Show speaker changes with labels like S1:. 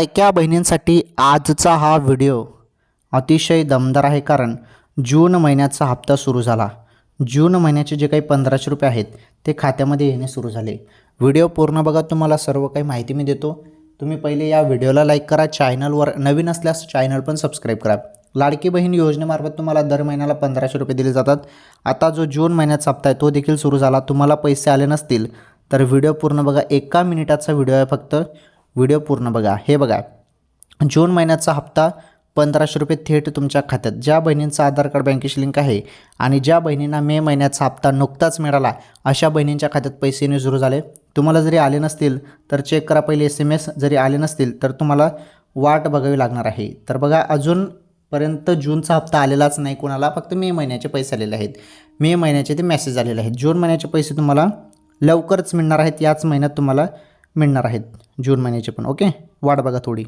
S1: लाडक्या बहिणींसाठी आजचा हा व्हिडिओ अतिशय दमदार आहे कारण जून महिन्याचा हप्ता सुरू झाला. जून महिन्याचे जे काही पंधराशे रुपये आहेत ते खात्यामध्ये येणे सुरू झाले. व्हिडिओ पूर्ण बघा तुम्हाला सर्व काही माहिती मी देतो. तुम्ही पहिले या व्हिडिओला लाईक करा चॅनलवर नवीन असल्यास चॅनल पण सबस्क्राईब करा. लाडकी बहीण योजनेमार्फत तुम्हाला दर महिन्याला पंधराशे रुपये दिले जातात. आता जो जून महिन्याचा हप्ता आहे तो देखील सुरू झाला. तुम्हाला पैसे आले नसतील तर व्हिडिओ पूर्ण बघा. एका मिनिटाचा व्हिडिओ आहे फक्त. व्हिडिओ पूर्ण बघा. हे बघा. जून महिन्याचा हप्ता पंधराशे रुपये थेट तुमच्या खात्यात. ज्या बहिणींचं आधार कार्ड बँकेशी लिंक आहे आणि ज्या बहिणींना मे महिन्याचा हप्ता नुकताच मिळाला अशा बहिणींच्या खात्यात पैसे येणे सुरू झाले. तुम्हाला जरी आले नसतील तर चेक करा. पहिले एस एम एस जरी आले नसतील तर तुम्हाला वाट बघावी लागणार आहे. तर बघा अजूनपर्यंत जूनचा हप्ता आलेलाच नाही कोणाला. फक्त मे महिन्याचे पैसे आलेले आहेत. मे महिन्याचे ते मेसेज आलेले आहेत. जून महिन्याचे पैसे तुम्हाला लवकरच मिळणार आहेत. याच महिन्यात तुम्हाला मिळणार आहेत जून महिन्याचे पण ओके? वाट बघा थोडी.